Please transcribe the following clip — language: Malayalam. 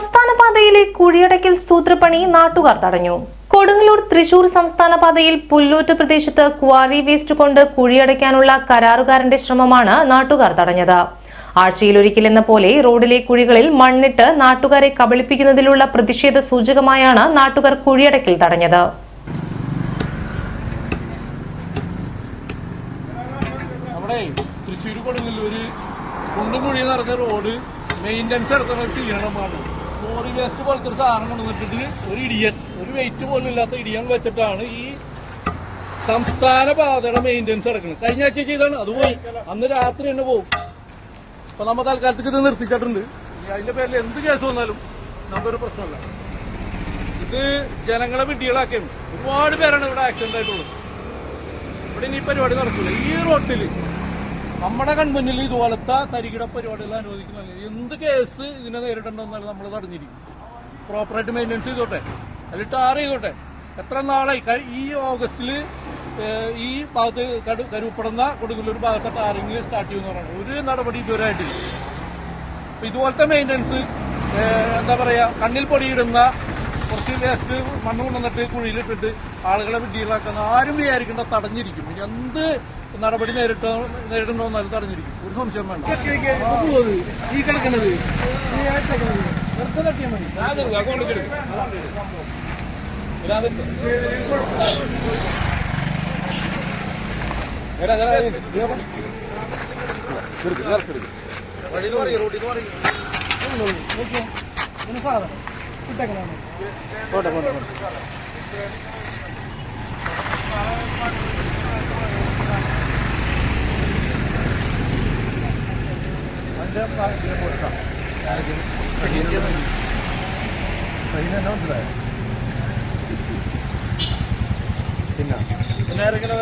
സംസ്ഥാന പാതയിലെ കുഴിയടക്കൽ സൂത്രപ്പണി നാട്ടുകാർ തടഞ്ഞു. കൊടുങ്ങല്ലൂർ തൃശൂർ സംസ്ഥാന പാതയിൽ പുല്ലൂറ്റ് പ്രദേശത്ത് ക്വാറി വേസ്റ്റ് കൊണ്ട് കുഴിയടയ്ക്കാനുള്ള കരാറുകാരന്റെ ശ്രമമാണ് നാട്ടുകാർ തടഞ്ഞത്. ആഴ്ചയിലൊരിക്കലെന്ന പോലെ റോഡിലെ കുഴികളിൽ മണ്ണിട്ട് നാട്ടുകാരെ കബളിപ്പിക്കുന്നതിലുള്ള പ്രതിഷേധ സൂചകമായാണ് നാട്ടുകാർ കുഴിയടക്കൽ തടഞ്ഞത്. തൃശ്ശൂർ കൊടുങ്ങല്ലൂര് കുഴി നടന്ന റോഡ് മെയിന്റനൻസ് നടത്തുന്ന ക്ഷീണമാണ് ലോറി വേസ്റ്റ് പോലത്തെ ഒരു സാധനം കൊണ്ടുവന്നിട്ട് ഒരു ഇടിയൻ ഒരു വെയിറ്റ് പോലും ഇല്ലാത്ത ഇടിയൻ വെച്ചിട്ടാണ് ഈ സംസ്ഥാന പാതയുടെ മെയിന്റെനൻസ് നടക്കുന്നത്. കഴിഞ്ഞ ആഴ്ച ചെയ്താണ് അത് പോയി. അന്ന് രാത്രി തന്നെ പോകും അപ്പൊ നമ്മ തൽക്കാലത്തേക്ക് ഇത് നിർത്തിച്ചിട്ടുണ്ട് അതിന്റെ പേരിൽ എന്ത് കേസ് വന്നാലും നമുക്കൊരു പ്രശ്നമല്ല. ഇത് ജനങ്ങളെ വിഡ്ഢികളാക്കിയാണ്. ഒരുപാട് പേരാണ് ഇവിടെ ആക്സിഡന്റ് ആയിട്ടുള്ളത്. ഇവിടെ ഇനി പരിപാടി നടക്കില്ല ഈ റോട്ടിൽ നമ്മുടെ കൺമുന്നിൽ ഇതുപോലത്തെ തരികിട പരിപാടികൾ അനുവദിക്കുന്നില്ല എന്ത് കേസ് ഇതിനെ നേരിടണമെന്നാലും നമ്മൾ തടഞ്ഞിരിക്കും പ്രോപ്പറായിട്ട് മെയിന്റെനൻസ് ചെയ്തോട്ടെ. അതിൽ ടാർ ചെയ്തോട്ടെ. എത്ര നാളായി? ഈ ഓഗസ്റ്റിൽ ഈ ഭാഗത്ത് കടു കരുപ്പെടുന്ന കൊടുങ്ങല്ലൂർ ഭാഗത്തെ ടാറിങ് സ്റ്റാർട്ട് ചെയ്യുമെന്ന് പറയുന്നത് ഒരു നടപടി ഇതുവരെ ആയിട്ടില്ല. ഇതുപോലത്തെ മെയിന്റെനൻസ് എന്താ പറയുക കണ്ണിൽ പൊടിയിടുന്ന കുറച്ച് വേസ്റ്റ് മണ്ണ് കൊണ്ടുവന്നിട്ട് കുഴിയിലിട്ടിട്ട് ആളുകളെ വിഡ്ഢികളാക്കുന്ന ആരും വിചാരിക്കേണ്ട തടഞ്ഞിരിക്കും. ഇനി എന്ത് നടപടി നേരിട്ടോ നേരിടണമെന്നാലും തടഞ്ഞിരിക്കും. ഒരു സംശയം വേണ്ട. ഈ കിടക്കുന്നത് വെറുതെ തട്ടിയാൽ മതി. സാധനം. പോട്ടെ പോട്ടെ പോട്ടെ. പിന്നെ. പിന്നെ ആരെങ്കിലും